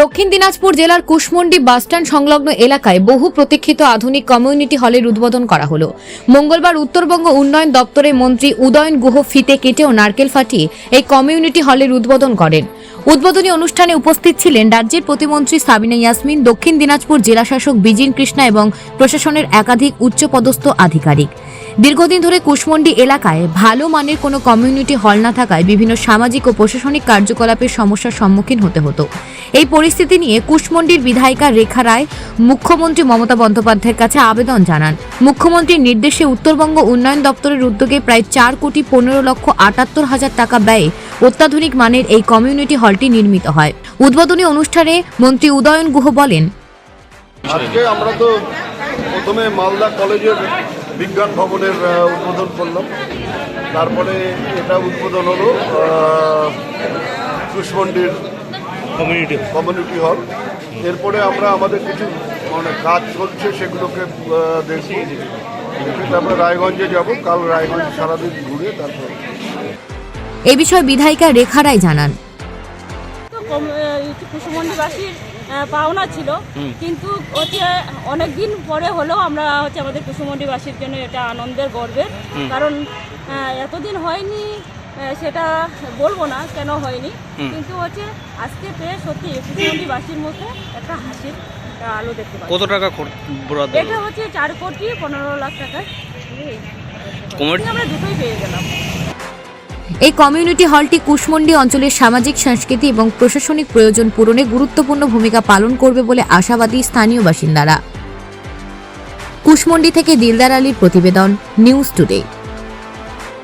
দক্ষিণ দিনাজপুর জেলার কুশমন্ডি বাসস্ট্যান্ড সংলগ্ন এলাকায় বহু প্রতীক্ষিত আধুনিক কমিউনিটি হলের উদ্বোধন করা হলো। মঙ্গলবার উত্তরবঙ্গ উন্নয়ন দপ্তরের মন্ত্রী উদয়ন গুহ ফিতে কেটে ও নারকেল ফাটিয়ে এই কমিউনিটি হলের উদ্বোধন করেন। উদ্বোধনী অনুষ্ঠানে উপস্থিত ছিলেন রাজ্যের প্রতিমন্ত্রী সাবিনা ইয়াসমিন, দক্ষিণ দিনাজপুর জেলাশাসক বিজিন কৃষ্ণা এবং প্রশাসনের একাধিক উচ্চপদস্থ আধিকারিক। দীর্ঘদিন ধরে কুশমন্ডি এলাকায় ভালো মানের কোনো কমিউনিটি হল না থাকায় বিভিন্ন সামাজিক ও প্রশাসনিক কার্যকলাপের সমস্যার সম্মুখীন হতে হতো। এই পরিস্থিতি নিয়ে কুশমন্ডির বিধায়িকা রেখা রায় মুখ্যমন্ত্রী মমতা বন্দ্যোপাধ্যায়ের কাছে আবেদন জানান। মুখ্যমন্ত্রীর নির্দেশে উত্তরবঙ্গ উন্নয়ন দপ্তরের উদ্যোগে প্রায় চার কোটি পনেরো লক্ষ আটাত্তর হাজার টাকা ব্যয়ে অত্যাধুনিক মানের এই কমিউনিটি হলটি নির্মিত হয়। উদ্বোধনী অনুষ্ঠানে মন্ত্রী উদয়ন গুহ বলেন আজকে আমরা তো প্রথমে মালদা কলেজের বিজ্ঞান ভবনের উদ্বোধন করলাম। তারপরে এটা উদ্বোধন হলো কুশমন্ডির কমিউনিটি কমিউনিটি হল এরপরে আমরা আমাদের কিছু মানে কাজ চলছে সেগুলোকে দেখি তারপরে রায়গঞ্জে যাব। কাল রায়গঞ্জ সারাদিন ঘুরে তারপর এ বিষয়ে বিধায়িকা রেখা রায় জানান। কুসুমন্ডিবাসীর পাওনা ছিল। কিন্তু হচ্ছে অনেক দিন পরে হলেও আমরা হচ্ছে আমাদের কুসুমন্ডিবাসীর জন্য এটা আনন্দের গর্বের। কারণ এতদিন হয়নি সেটা বলব না কেন হয়নি। কিন্তু হচ্ছে আজকে পেয়ে সত্যি কুসুমন্ডিবাসীর মুখে একটা হাসির আলো দেখতে কত টাকা এটা হচ্ছে চার কোটি পনেরো লাখ টাকা। আমরা দুটোই পেয়ে গেলাম। এই কমিউনিটি হলটি কুশমন্ডি অঞ্চলের সামাজিক সংস্কৃতি এবং প্রশাসনিক প্রয়োজন পূরণে গুরুত্বপূর্ণ ভূমিকা পালন করবে বলে আশাবাদী স্থানীয় বাসিন্দারা। কুশমন্ডি থেকে দিলদার আলীর প্রতিবেদন, নিউজ টুডে।